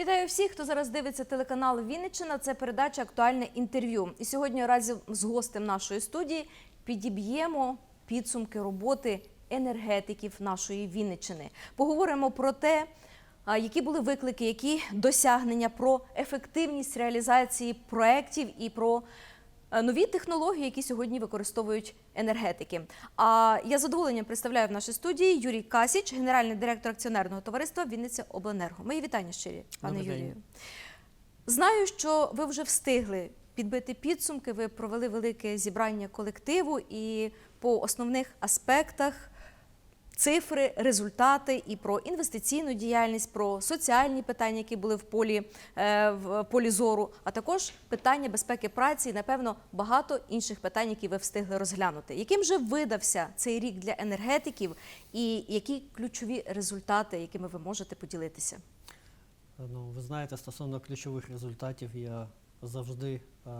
Вітаю всіх, хто зараз дивиться телеканал Вінниччина. Це передача Актуальне інтерв'ю. І сьогодні разом з гостем нашої студії підіб'ємо підсумки роботи енергетиків нашої Вінниччини. Поговоримо про те, які були виклики, які досягнення, про ефективність реалізації проєктів і про нові технології, які сьогодні використовують енергетики. А я з задоволенням представляю в нашій студії Юрій Касіч, генеральний директор акціонерного товариства Вінниця Обленерго. Мої вітання щирі, пане. Юрію. Знаю, що ви вже встигли підбити підсумки. Ви провели велике зібрання колективу і по основних аспектах. Цифри, результати і про інвестиційну діяльність, про соціальні питання, які були в полі, е, в полі зору, а також питання безпеки праці і, напевно, багато інших питань, які ви встигли розглянути. Яким же видався цей рік для енергетиків, і які ключові результати, якими ви можете поділитися? Ну, ви знаєте, стосовно ключових результатів я завжди е,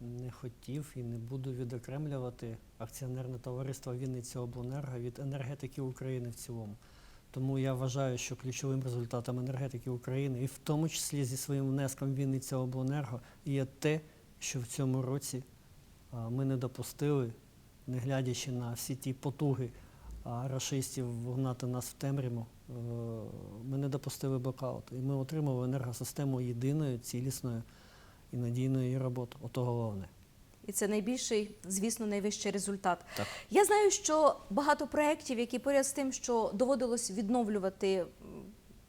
не хотів і не буду відокремлювати акціонерне товариство Вінниця Обленерго від енергетики України в цілому. Тому я вважаю, що ключовим результатом енергетики України, і в тому числі зі своїм внеском Вінниця Обленерго, є те, що в цьому році ми не допустили, не глядячи на всі ті потуги рашистів вгнати нас в темряву, е, ми не допустили блокауту. І ми отримали енергосистему єдиною, цілісною і надійною її роботу. Ото головне. І це найбільший, звісно, найвищий результат. Так. Я знаю, що багато проєктів, які поряд з тим, що доводилось відновлювати в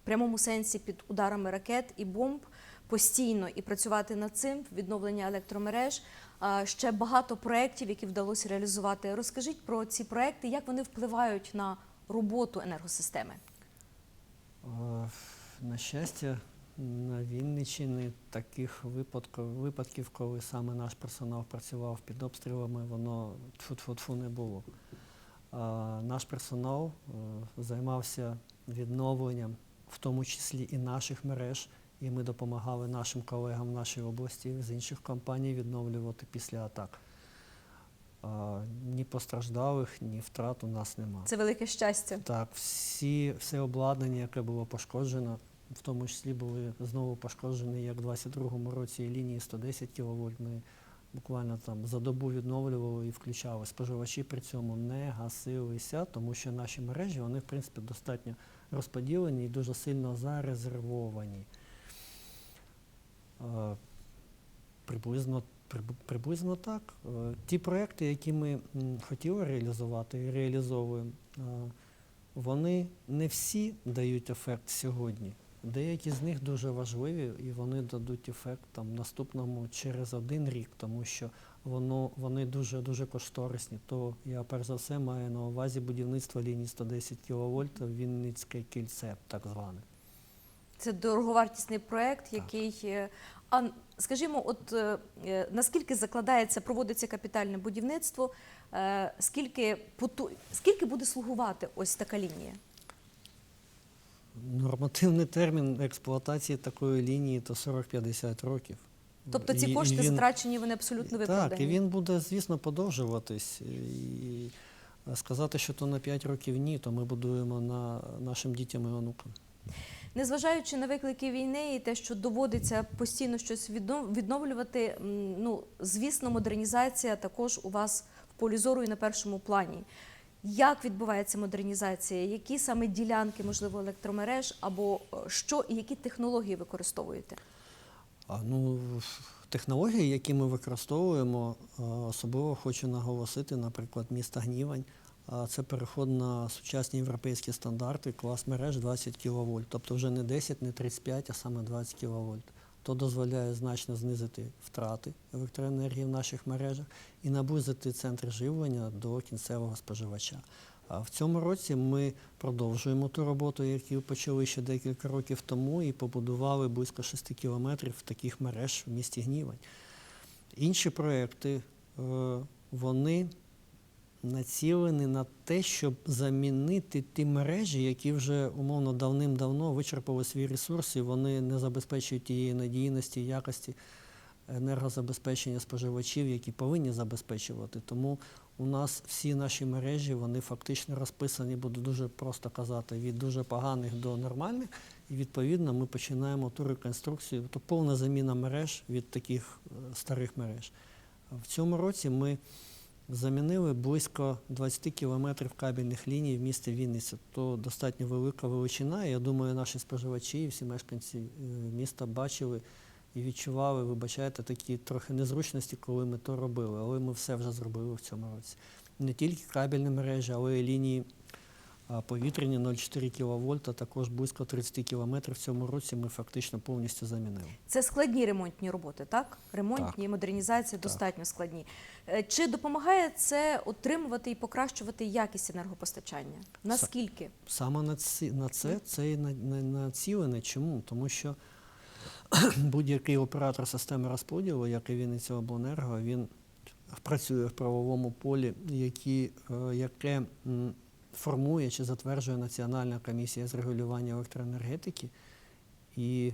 прямому сенсі під ударами ракет і бомб постійно і працювати над цим відновлення електромереж. Ще багато проєктів, які вдалося реалізувати. Розкажіть про ці проєкти, як вони впливають на роботу енергосистеми. Е, На щастя, на Вінниччині таких випадків, випадків, коли саме наш персонал працював під обстрілами, воно тфу-тфу-тфу не було. А наш персонал е, займався відновленням, в тому числі і наших мереж, і ми допомагали нашим колегам в нашій області з інших компаній відновлювати після атак. А, Ні постраждалих, ні втрат у нас немає. Це велике щастя. Так, всі, все обладнання, яке було пошкоджено, в тому числі були знову пошкоджені, як в 22-му році лінії 110 кВт. Ми буквально там за добу відновлювали і включали. Споживачі при цьому не гасилися, тому що наші мережі, вони, в принципі, достатньо розподілені і дуже сильно зарезервовані. Е, Приблизно, приблизно так. Е, Ті проекти, які ми хотіли реалізувати і реалізовуємо, е, вони не всі дають ефект сьогодні. Деякі з них дуже важливі і вони дадуть ефект там наступному через один рік, тому що воно, вони дуже дуже кошторисні. То я перш за все маю на увазі будівництво лінії 110 кВт Вінницьке кільце, так зване. Це дороговартісний проект, який е, а скажімо, от е, е, наскільки закладається, проводиться капітальне будівництво, е, скільки поту... скільки буде слугувати ось така лінія? Нормативний термін експлуатації такої лінії то 40-50 років. Тобто ці І- і кошти він- затрачені, вони абсолютно виправдані. Так, і він буде, звісно, подовжуватись. І сказати, що то на 5 років ні, то ми будуємо на нашим дітям і онукам. Незважаючи на виклики війни і те, що доводиться постійно щось відно- відновлювати, ну звісно, модернізація також у вас в полі зору і на першому плані. Як відбувається модернізація? Які саме ділянки, можливо, електромереж, або е, що і які технології використовуєте? Ну, технології, які ми використовуємо, е, особливо хочу наголосити, наприклад, міста Гнівань. Це переход на сучасні європейські стандарти, клас мереж 20 кВт. Тобто вже не 10, не 35, а саме 20 кВт. То дозволяє значно знизити втрати електроенергії в наших мережах і наблизити центр живлення до кінцевого споживача. А в цьому році ми продовжуємо ту роботу, яку почали ще декілька років тому, і побудували близько 6 кілометрів таких мереж в місті Гнівань. Інші проекти, е, вони націлені на те, щоб замінити ті мережі, які вже умовно давним-давно вичерпали свій ресурс, і вони не забезпечують тієї надійності, якості енергозабезпечення споживачів, які повинні забезпечувати. Тому у нас всі наші мережі вони фактично розписані, буду дуже просто казати, від дуже поганих до нормальних. І відповідно ми починаємо ту реконструкцію, то повна заміна мереж від таких е, старих мереж. В цьому році ми замінили близько 20 кілометрів кабельних ліній в місті Вінниця. То достатньо велика величина. Я думаю, наші споживачі і всі мешканці е, міста бачили і відчували, вибачайте, такі трохи незручності, коли ми то робили. Але ми все вже зробили в цьому році. Не тільки кабельні мережі, але й лінії а, повітряні 0,4 кВт, а також близько 30 км в цьому році ми фактично повністю замінили. Це складні ремонтні роботи, так? Ремонтні, модернізації достатньо складні. Е, Чи допомагає це отримувати і покращувати якість енергопостачання? Наскільки? Саме на, ці, на це це і на- на- націлене. Чому? Тому що будь-який оператор системи розподілу, як і Вінниця Обленерго, він працює в правовому полі, які, е, яке формує чи затверджує Національна комісія з регулювання електроенергетики, і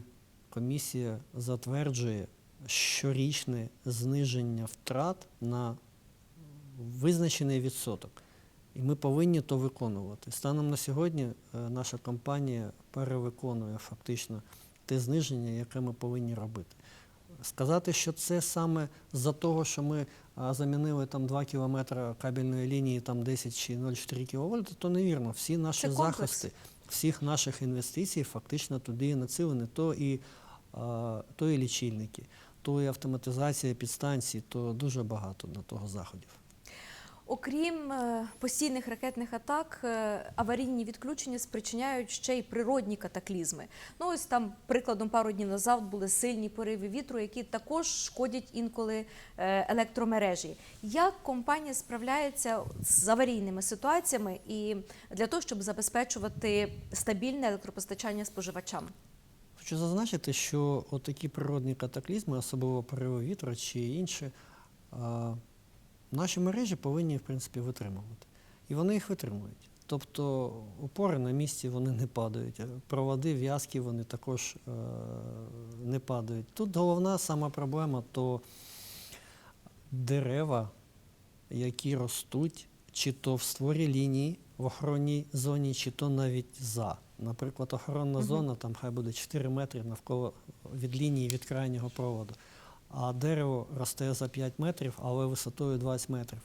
комісія затверджує щорічне зниження втрат на визначений відсоток. І ми повинні то виконувати. Станом на сьогодні е, наша компанія перевиконує фактично те зниження, яке ми повинні робити. Сказати, що це саме за того, що ми замінили там 2 кілометри кабельної лінії, там 10 чи 0,4 кВт, то невірно. Всі наші захисти, всіх наших інвестицій фактично туди націлені. То і, то і лічильники, то і автоматизація підстанцій, то дуже багато на того заходів. Окрім е, постійних ракетних атак, е, аварійні відключення спричиняють ще й природні катаклізми. Ну ось там прикладом пару днів назад були сильні пориви вітру, які також шкодять інколи е, електромережі. Як компанія справляється з аварійними ситуаціями і для того, щоб забезпечувати стабільне електропостачання споживачам? Хочу зазначити, що такі природні катаклізми, особливо пориви вітру чи інші, наші мережі повинні в принципі витримувати. І вони їх витримують. Тобто опори на місці вони не падають, проводи, в'язки вони також е, не падають. Тут головна сама проблема то дерева, які ростуть, чи то в створі лінії в охоронній зоні, чи то навіть за. Наприклад, охоронна Мгм. зона там хай буде 4 метри навколо від лінії від крайнього проводу. А дерево росте за 5 метрів, але висотою 20 метрів.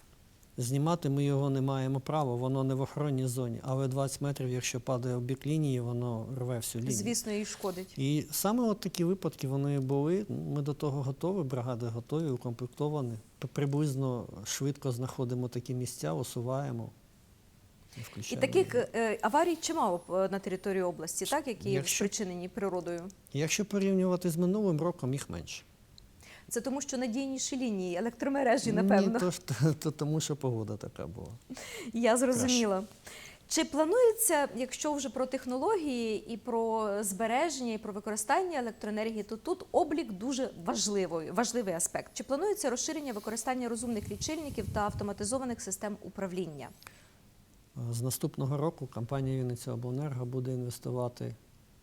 Знімати ми його не маємо права, воно не в охоронній зоні, але 20 метрів, якщо падає в бік лінії, воно рве всю лінію. Звісно, їй шкодить. І саме от такі випадки вони були. Ми до того готові, бригади готові, укомплектовані. Приблизно швидко знаходимо такі місця, усуваємо. І, таких е, аварій чимало на території області, так які Якщо- спричинені природою. Якщо порівнювати з минулим роком, їх менше. Це тому, що надійніші лінії, електромережі, напевно. Ні, то, то, то тому, що погода така була. Я зрозуміла. Чи планується, якщо вже про технології і про збереження, і про використання електроенергії, то тут облік дуже важливий, важливий аспект. Чи планується розширення використання розумних лічильників та автоматизованих систем управління? З наступного року компанія Вінниця Обленерго буде інвестувати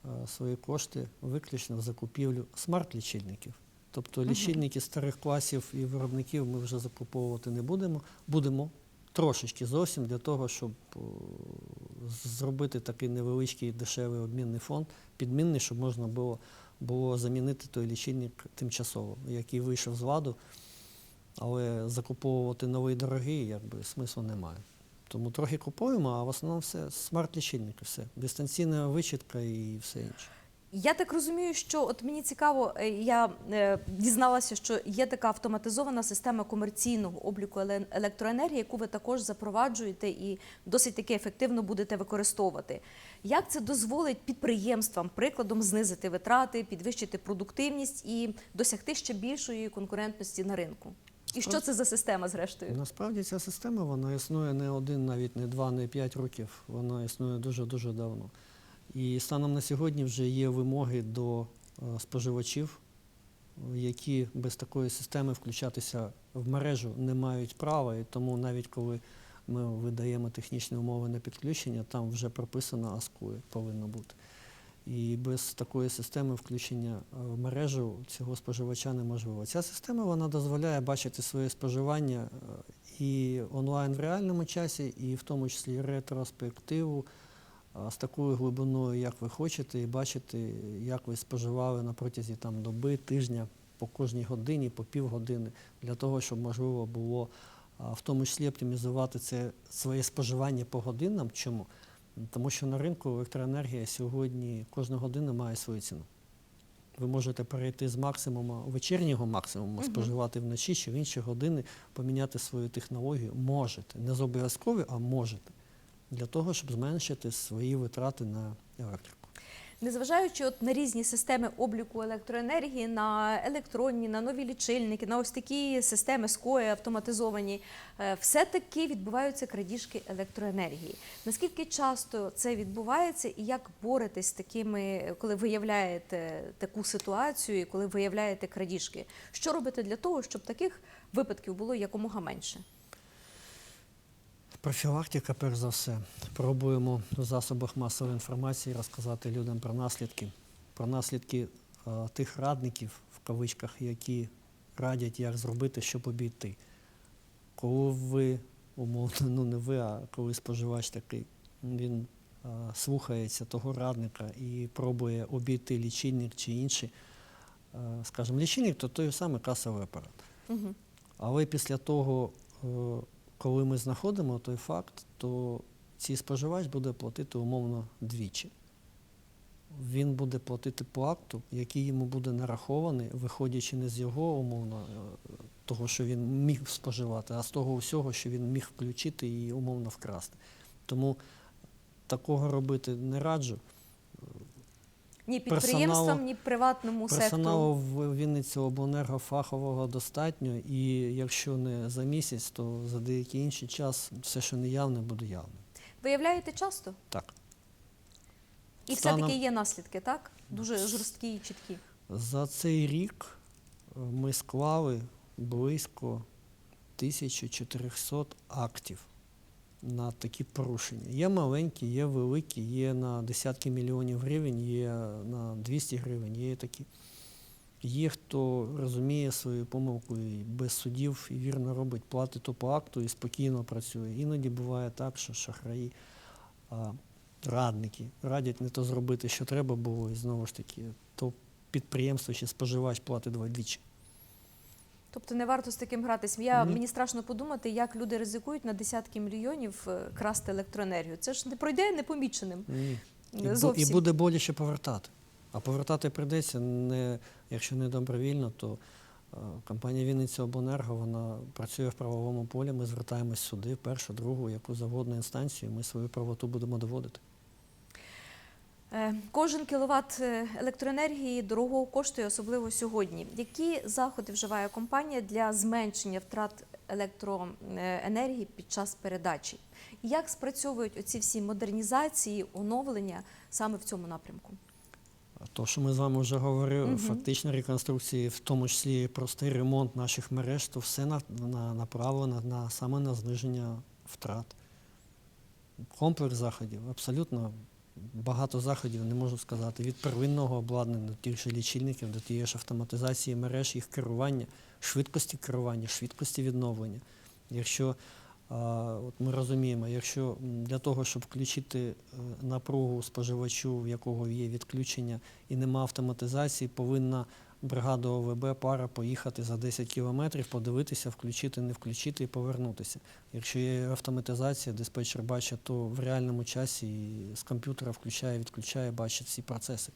е, свої кошти виключно в закупівлю смарт-лічильників. Тобто лічильники старих класів і виробників ми вже закуповувати не будемо. Будемо трошечки зовсім для того, щоб зробити такий невеличкий дешевий обмінний фонд, підмінний, щоб можна було, було замінити той лічильник тимчасово, який вийшов з ладу. Але закуповувати новий дорогий, якби смислу немає. Тому трохи купуємо, а в основному все смарт-лічильники, все. Дистанційна вичітка і все інше. Я так розумію, що от мені цікаво, е, я е, дізналася, що є така автоматизована система комерційного обліку електроенергії, яку ви також запроваджуєте і досить таки ефективно будете використовувати. Як це дозволить підприємствам, прикладом, знизити витрати, підвищити продуктивність і досягти ще більшої конкурентності на ринку? І що це за система, зрештою? Насправді ця система вона існує не один, навіть не два, не п'ять років. Вона існує дуже-дуже давно. І станом на сьогодні вже є вимоги до е, споживачів, які без такої системи включатися в мережу не мають права. І тому навіть коли ми видаємо технічні умови на підключення, там вже прописано АСКУ повинно бути. І без такої системи включення е, в мережу цього споживача неможливо. Ця система вона дозволяє бачити своє споживання е, і онлайн в реальному часі, і в тому числі ретроспективу з такою глибиною, як ви хочете, і бачити, як ви споживали на протязі там, доби, тижня, по кожній годині, по півгодини, для того, щоб можливо було в тому числі оптимізувати це своє споживання по годинам. Чому? Тому що на ринку електроенергія сьогодні кожна година має свою ціну. Ви можете перейти з максимуму вечірнього максимуму, споживати вночі чи в інші години, поміняти свою технологію. Можете. Не зобов'язково, а можете. Для того, щоб зменшити свої витрати на електрику. Незважаючи от на різні системи обліку електроенергії, на електронні, на нові лічильники, на ось такі системи скої автоматизовані, е, все-таки відбуваються крадіжки електроенергії. Наскільки часто це відбувається, і як боретесь з такими, коли виявляєте таку ситуацію, коли виявляєте крадіжки? Що робите для того, щоб таких випадків було якомога менше? Профілактика, перш за все. Пробуємо в засобах масової інформації розказати людям про наслідки, про наслідки е, тих радників, в кавичках, які радять, як зробити, щоб обійти. Коли ви, умовно, ну не ви, а коли споживач такий, він е, слухається того радника і пробує обійти лічильник чи інший, е, скажімо, лічильник то той самий касовий апарат. Угу. Але після того, коли ми знаходимо той факт, то цей споживач буде платити умовно двічі. Він буде платити по акту, який йому буде нарахований, виходячи не з його умовно е, того, що він міг споживати, а з того всього, що він міг включити і умовно вкрасти. Тому такого робити не раджу. Ні Персоналу- підприємствам, ні приватному Персоналу сектору. в Вінниці обленерго фахового достатньо, і якщо не за місяць, то за деякий інший час все, що не явне, буде явним. Виявляєте часто? Так. І Станом- все-таки є наслідки, так? Дуже жорсткі і чіткі. За цей рік е, ми склали близько 1400 актів на такі порушення. Є маленькі, є великі, є на десятки мільйонів гривень, є на 200 гривень, є такі. Є хто розуміє свою помилку і без судів і вірно робить, платить то по акту і спокійно працює. Іноді буває так, що шахраї, радники радять не то зробити, що треба було, і знову ж таки, то підприємство чи споживач платить двічі. Тобто не варто з таким гратись. Я, Ні. Мені страшно подумати, як люди ризикують на десятки мільйонів е, красти електроенергію. Це ж не пройде непоміченим. Ні. І, Зовсім. і буде боляче повертати. А повертати прийдеться, не, якщо не добровільно, то е, компанія Вінниця Обленерго вона працює в правовому полі. Ми звертаємось сюди, першу, другу, яку заводну інстанцію. Ми свою правоту будемо доводити. Е, Кожен кіловат е, електроенергії дорого коштує, особливо сьогодні. Які заходи вживає компанія для зменшення втрат електроенергії під час передачі? Як спрацьовують оці всі модернізації, оновлення саме в цьому напрямку? То, що ми з вами вже говорили, Мгм. фактично реконструкції, в тому числі простий ремонт наших мереж, то все на, на, направлено на, саме на зниження втрат. Комплекс заходів, абсолютно багато заходів, не можу сказати, від первинного обладнання до тих же лічильників, до тієї ж автоматизації мереж, їх керування, швидкості керування, швидкості відновлення. Якщо от ми розуміємо, якщо для того, щоб включити е, напругу споживачу, в якого є відключення і нема автоматизації, повинна бригада ОВБ пара поїхати за 10 кілометрів, подивитися, включити, не включити і повернутися. Якщо є автоматизація, диспетчер бачить, то в реальному часі і з комп'ютера включає, відключає, бачить всі процеси.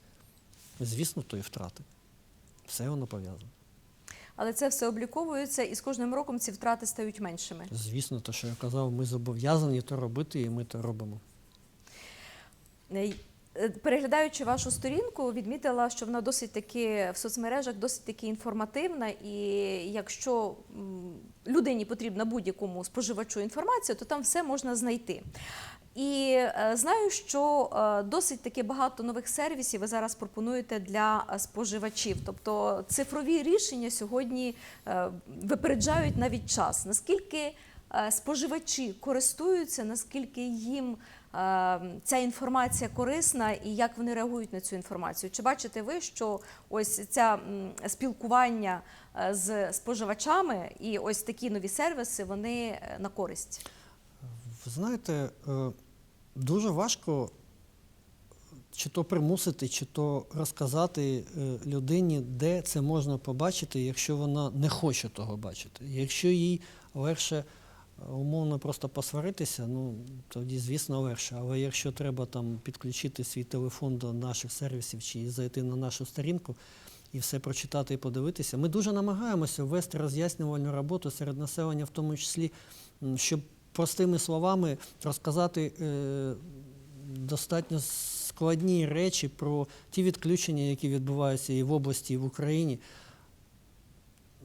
Звісно, то і втрати. Все воно пов'язано. Але це все обліковується, і з кожним роком ці втрати стають меншими. Звісно, то, що я казав, ми зобов'язані то робити, і ми то робимо. Е, Переглядаючи вашу сторінку, відмітила, що вона досить таки в соцмережах досить таки інформативна, і якщо людині потрібна будь-якому споживачу інформація, то там все можна знайти. І е, знаю, що е, досить таки багато нових сервісів ви зараз пропонуєте для споживачів. Тобто цифрові рішення сьогодні випереджають навіть час. Наскільки споживачі користуються, наскільки їм ця інформація корисна і як вони реагують на цю інформацію? Чи бачите ви, що ось це спілкування е, з споживачами і ось такі нові сервіси вони е, на користь? Ви знаєте, е, дуже важко чи то примусити, чи то розказати людині, де це можна побачити, якщо вона не хоче того бачити. Якщо їй легше умовно просто посваритися, ну тоді, звісно, легше. Але якщо треба там підключити свій телефон до наших сервісів чи зайти на нашу сторінку і все прочитати і подивитися, ми дуже намагаємося ввести роз'яснювальну роботу серед населення, в тому числі, щоб простими словами розказати е, достатньо складні речі про ті відключення, які відбуваються і в області, і в Україні.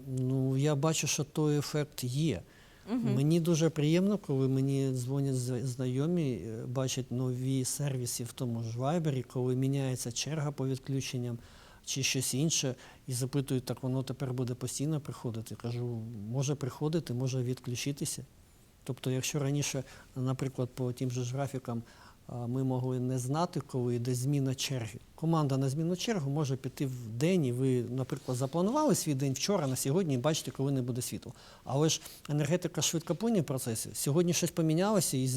Ну, я бачу, що той ефект є. Мені дуже приємно, коли мені дзвонять знайомі, е, бачать нові сервіси в тому ж вайбері, коли міняється черга по відключенням чи щось інше, і запитують, так воно тепер буде постійно приходити. Кажу, може приходити, може відключитися. Тобто, якщо раніше, наприклад, по тим же ж графікам ми могли не знати, коли йде зміна черги. Команда на зміну чергу може піти в день, і ви, наприклад, запланували свій день вчора на сьогодні і бачите, коли не буде світла. Але ж енергетика швидкоплинні процеси. Сьогодні щось помінялося і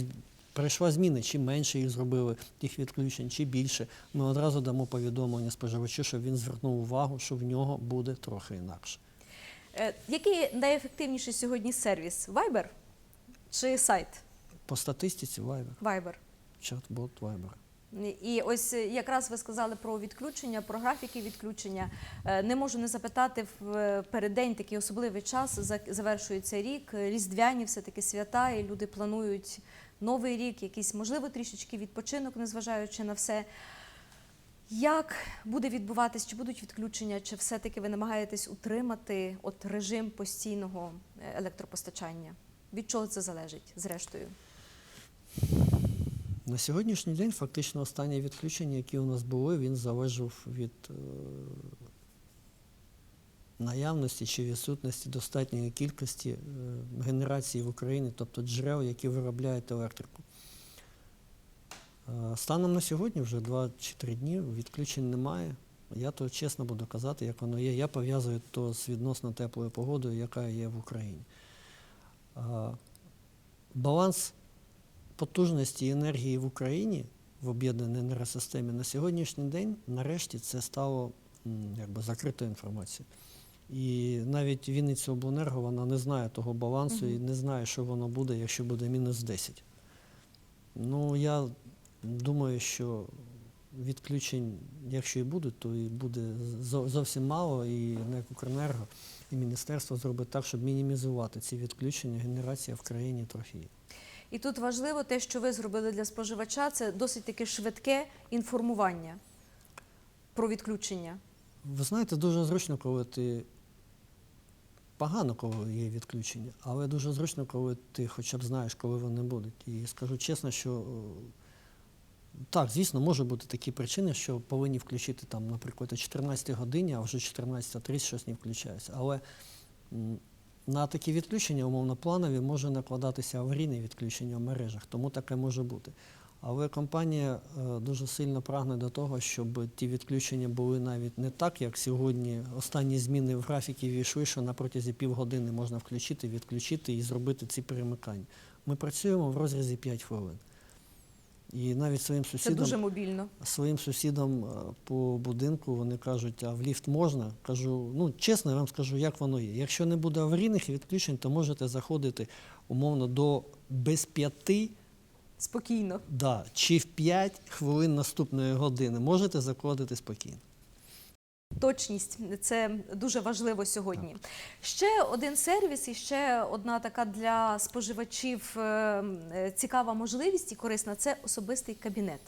прийшла зміна. Чи менше їх зробили, тих відключень, чи більше. Ми одразу дамо повідомлення споживачу, щоб він звернув увагу, що в нього буде трохи інакше. Е, Який найефективніший сьогодні сервіс? Viber чи сайт? По статистиці Viber, Viber. Чат-бот Viber. І ось е, якраз ви сказали про відключення, про графіки відключення. Е, Не можу не запитати в е, переддень такий особливий час. за- Завершується рік, різдвяні все таки свята, і люди планують новий рік, якийсь можливо трішечки відпочинок, незважаючи на все. Як буде відбуватись, чи будуть відключення, чи все-таки ви намагаєтесь утримати от режим постійного електропостачання? Від чого це залежить, зрештою? На сьогоднішній день фактично останнє відключення, яке у нас було, він залежав від е, наявності чи відсутності достатньої кількості е, генерації в Україні, тобто джерел, які виробляють електрику. Е, станом на сьогодні, вже 2 чи 3 дні, відключень немає. Я то чесно буду казати, як воно є. Я пов'язую то з відносно теплою погодою, яка є в Україні. Е, баланс потужності енергії в Україні в об'єднаній енергосистемі на сьогоднішній день нарешті це стало якби закритою інформацією. І навіть Вінниця обленерго вона не знає того балансу і не знає, що воно буде, якщо буде мінус 10. Ну, я думаю, що відключень, якщо і будуть, то і буде зовсім мало, і НЕК «Укренерго», і міністерство зробить так, щоб мінімізувати ці відключення. Генерація в країні трохи є. І тут важливо те, що ви зробили для споживача, це досить таки швидке інформування про відключення. Ви знаєте, дуже зручно, коли ти погано, коли є відключення, але дуже зручно, коли ти хоча б знаєш, коли вони будуть. І скажу чесно, що е, так, звісно, може бути такі причини, що повинні включити там, наприклад, о 14 годині, а вже 14.30 щось не включається. Але на такі відключення, умовно планові, може накладатися аварійне відключення в мережах, тому таке може бути. Але компанія е, дуже сильно прагне до того, щоб ті відключення були навіть не так, як сьогодні. Останні зміни в графіки війшли, що на протязі півгодини можна включити, відключити і зробити ці перемикання. Ми працюємо в розрізі 5 хвилин. І навіть своїм Це сусідам, дуже мобільно. своїм сусідам е, по будинку вони кажуть, а в ліфт можна? Кажу, ну чесно, я вам скажу, як воно є. Якщо не буде аварійних відключень, то можете заходити умовно до без п'яти Спокійно. Да, чи в 5 хвилин наступної години можете заходити спокійно. Точність це дуже важливо сьогодні. Ще один сервіс і ще одна така для споживачів е, е, цікава можливість і корисна це особистий кабінет.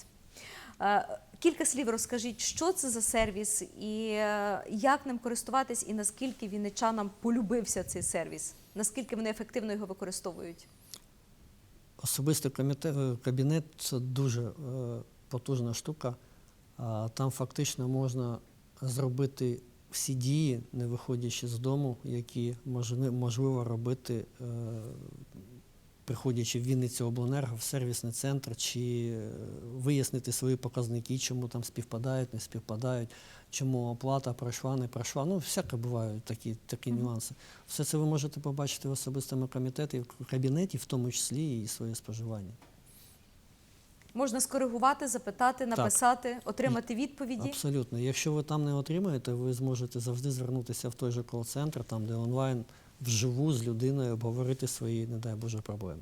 Е, Кілька слів розкажіть, що це за сервіс і як ним користуватись, і наскільки вінничанам полюбився цей сервіс, наскільки вони ефективно його використовують. Особистий кабінет це дуже потужна штука. Там фактично можна зробити всі дії, не виходячи з дому, які можливо робити, е, приходячи в Вінницю обленерго, в сервісний центр, чи е, вияснити свої показники, чому там співпадають, не співпадають, чому оплата пройшла, не пройшла. Ну, всяке бувають такі, такі нюанси. Все це ви можете побачити в особистому комітеті, в кабінеті, в тому числі і своє споживання. Можна скоригувати, запитати, написати, отримати відповіді. Абсолютно. Якщо ви там не отримаєте, ви зможете завжди звернутися в той же кол-центр, там де онлайн вживу з людиною обговорити свої, не дай Боже, проблеми.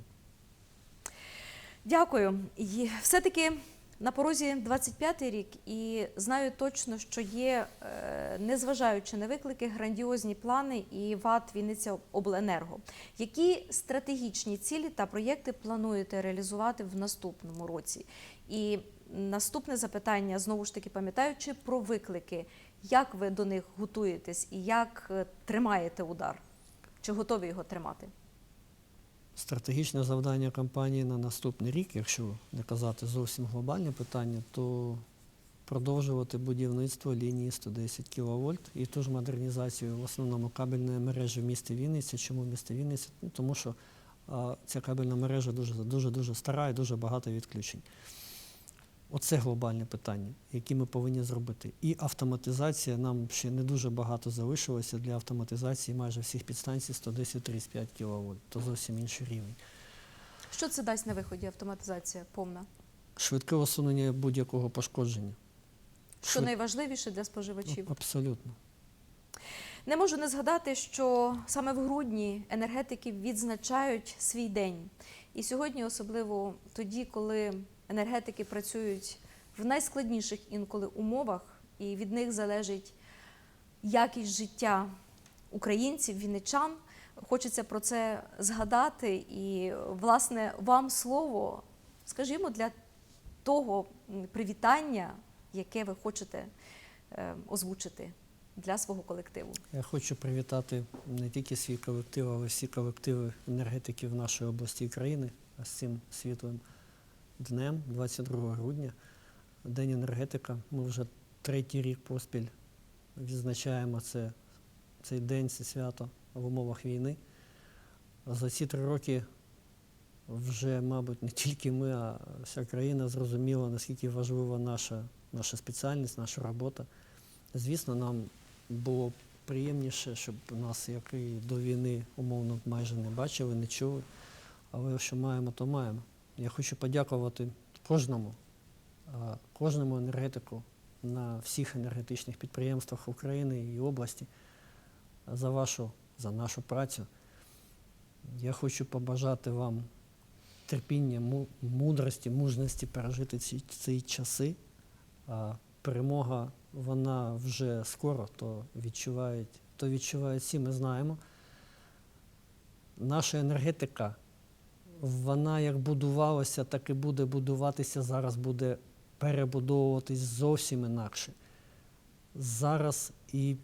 Дякую. І все-таки на порозі 25-й рік, і знаю точно, що є, е, незважаючи на виклики, грандіозні плани і ВАТ Вінниця Обленерго. Які стратегічні цілі та проєкти плануєте реалізувати в наступному році? І наступне запитання, знову ж таки пам'ятаючи про виклики, як ви до них готуєтесь і як е, тримаєте удар? Чи готові його тримати? Стратегічне завдання компанії на наступний рік, якщо не казати зовсім глобальне питання, то продовжувати будівництво лінії 110 кВт і ту ж модернізацію в основному кабельної мережі в місті Вінниці. Чому в місті Вінниці? Ну, тому що а, ця кабельна мережа дуже дуже дуже стара і дуже багато відключень. Оце глобальне питання, яке ми повинні зробити. І автоматизація нам ще не дуже багато залишилося для автоматизації майже всіх підстанцій 110-35 кВт. То зовсім інший рівень. Що це дасть на виході автоматизація повна? Швидке усунення будь-якого пошкодження. Що Швид- найважливіше для споживачів? Абсолютно. Не можу не згадати, що саме в грудні енергетики відзначають свій день. І сьогодні, особливо тоді, коли енергетики працюють в найскладніших інколи умовах, і від них залежить якість життя українців, вінничан. Хочеться про це згадати. І, власне, вам слово, скажімо, для того привітання, яке ви хочете е, озвучити для свого колективу. Я хочу привітати не тільки свій колектив, але всі колективи енергетиків нашої області і країни з цим світлим днем, 22 грудня, День енергетика. Ми вже третій рік поспіль відзначаємо це, цей день, це свято в умовах війни. За ці три роки вже, мабуть, не тільки ми, а вся країна зрозуміла, наскільки важлива наша, наша спеціальність, наша робота. Звісно, нам було приємніше, щоб нас, як і до війни, умовно майже не бачили, не чули. Але що маємо, то маємо. Я хочу подякувати кожному, кожному енергетику на всіх енергетичних підприємствах України і області за вашу, за нашу працю. Я хочу побажати вам терпіння, мудрості, мужності пережити ці, ці часи. Перемога, вона вже скоро, то відчувають, то відчувають всі, ми знаємо. Наша енергетика, вона як будувалася, так і буде будуватися, зараз буде перебудовуватись зовсім інакше. Зараз і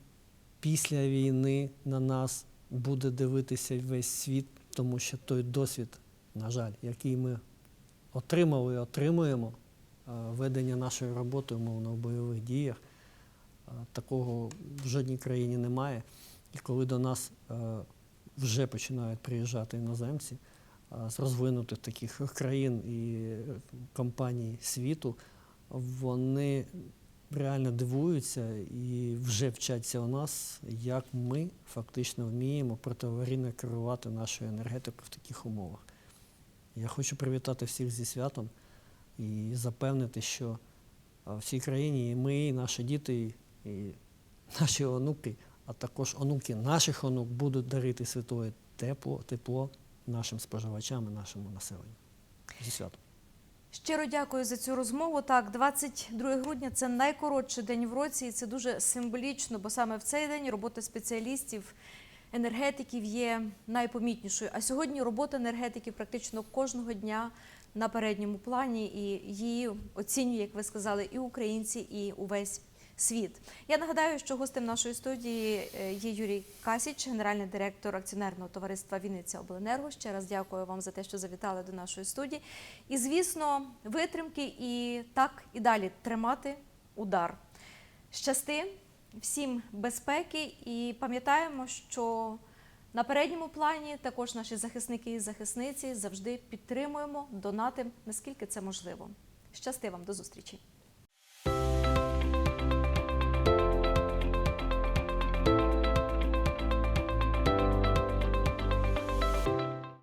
після війни на нас буде дивитися весь світ, тому що той досвід, на жаль, який ми отримали і отримуємо, е, ведення нашої роботи, умовно, в бойових діях, е, такого в жодній країні немає. І коли до нас е, вже починають приїжджати іноземці з розвинутих таких країн і е, компаній світу, вони реально дивуються і вже вчаться у нас, як ми фактично вміємо протиаварійно керувати нашою енергетикою в таких умовах. Я хочу привітати всіх зі святом і запевнити, що а, в цій країні і ми, і наші діти, і, наші онуки, а також онуки наших онук будуть дарити святое тепло, тепло нашим споживачам і нашому населенню. Зі святом. Щиро дякую за цю розмову. Так, 22 грудня це найкоротший день в році, і це дуже символічно, бо саме в цей день робота спеціалістів, енергетиків є найпомітнішою. А сьогодні робота енергетиків практично кожного дня на передньому плані, і її оцінює, як ви сказали, і українці, і увесь світ. Я нагадаю, що гостем нашої студії е, є Юрій Касіч, генеральний директор акціонерного товариства Вінниця Обленерго. Ще раз дякую вам за те, що завітали до нашої студії. І, звісно, витримки і так і далі тримати удар. Щасти, всім безпеки і пам'ятаємо, що на передньому плані також наші захисники і захисниці завжди підтримуємо, донатимо, наскільки це можливо. Щасти вам до зустрічі!